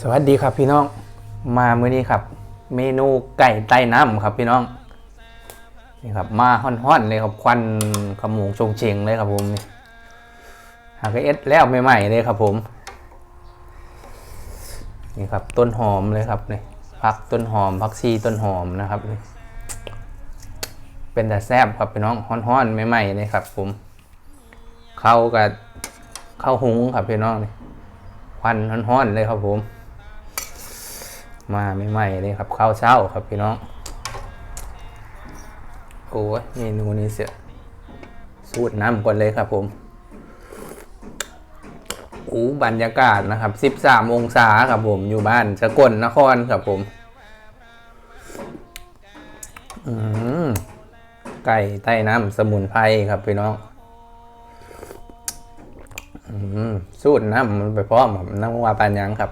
สวัสดีครับพี่น้องมามื้อนี้ครับ เมนูไก่ใต้น้ำครับพี่น้องนี่ครับมาฮ้อนๆเลยครับควันขโมงชงเชงเลยครับผมนี่หากเอ็ดแล้วใหม่ๆเลยครับผมนี่ครับต้นหอมเลยครับนี่ผักต้นหอมผักชีต้นหอมนะครับนี่เป็นแต่แซ่บครับพี่น้องฮ้อนๆใหม่ๆเลยครับ ผมเข้ากับข้าวหุงครับพี่น้องนี่ควันฮ้อนๆเลยครับผม มาใหม่ๆเลยครับข้าวเช้าครับพี่น้อง โอ้ยเมนูนี้เสียสูตรน้ำก่อนเลยครับผมอูบรรยากาศนะครับ 13 องศาครับผมอยู่บ้านสกลนครครับผมอืมไก่ใต้น้ำสมุนไพรครับพี่น้องอืมสูตรน้ำมันไปพร้อมกับน้ำว่าปานหยังครับ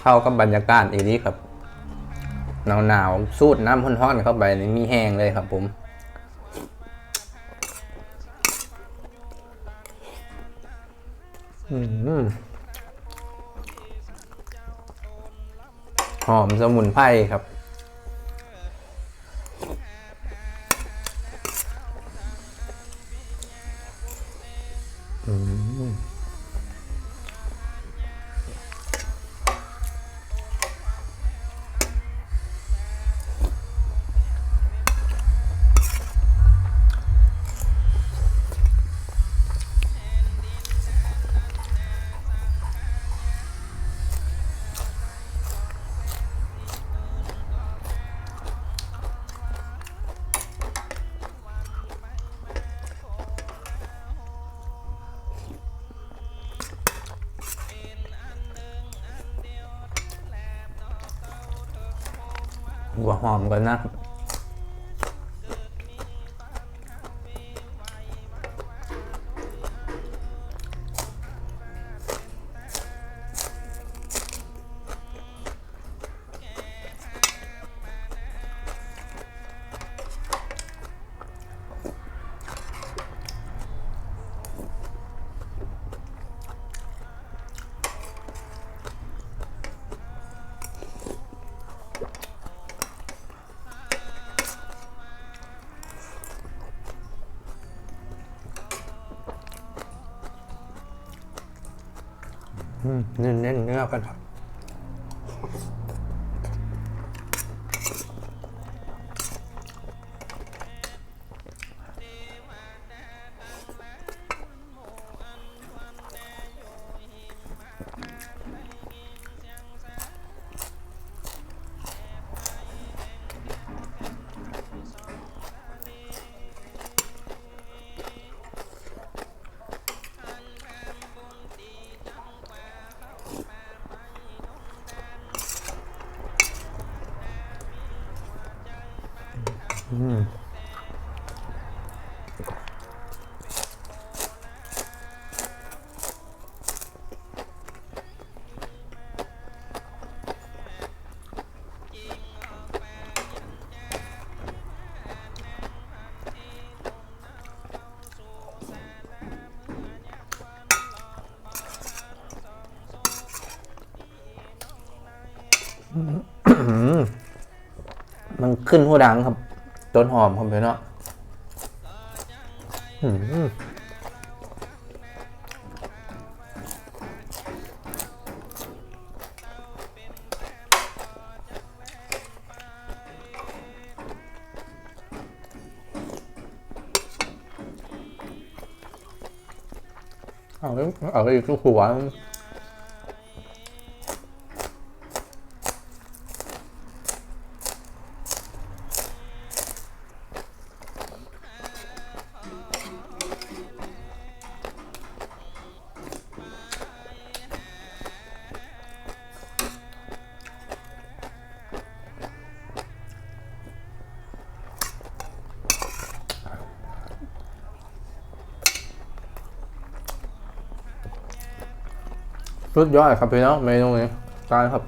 เข้ากับบรรยากาศอีนี้ครับ หนาวหนาวๆสูดน้ำร้อนๆเข้าไปนี่มีแห้งเลยครับผมอืมหอมสมุนไพรครับอืม หัวหอมก่อนนะ อืมเน้นเน้นๆเนื้อกันครับ มันขึ้นหัวดังครับ ต้นหอมครับพี่เนาะอืมเอาอีกเอาอีกทุกหัว สุดยอดครับพี่น้องเมนูนี้ตายครับ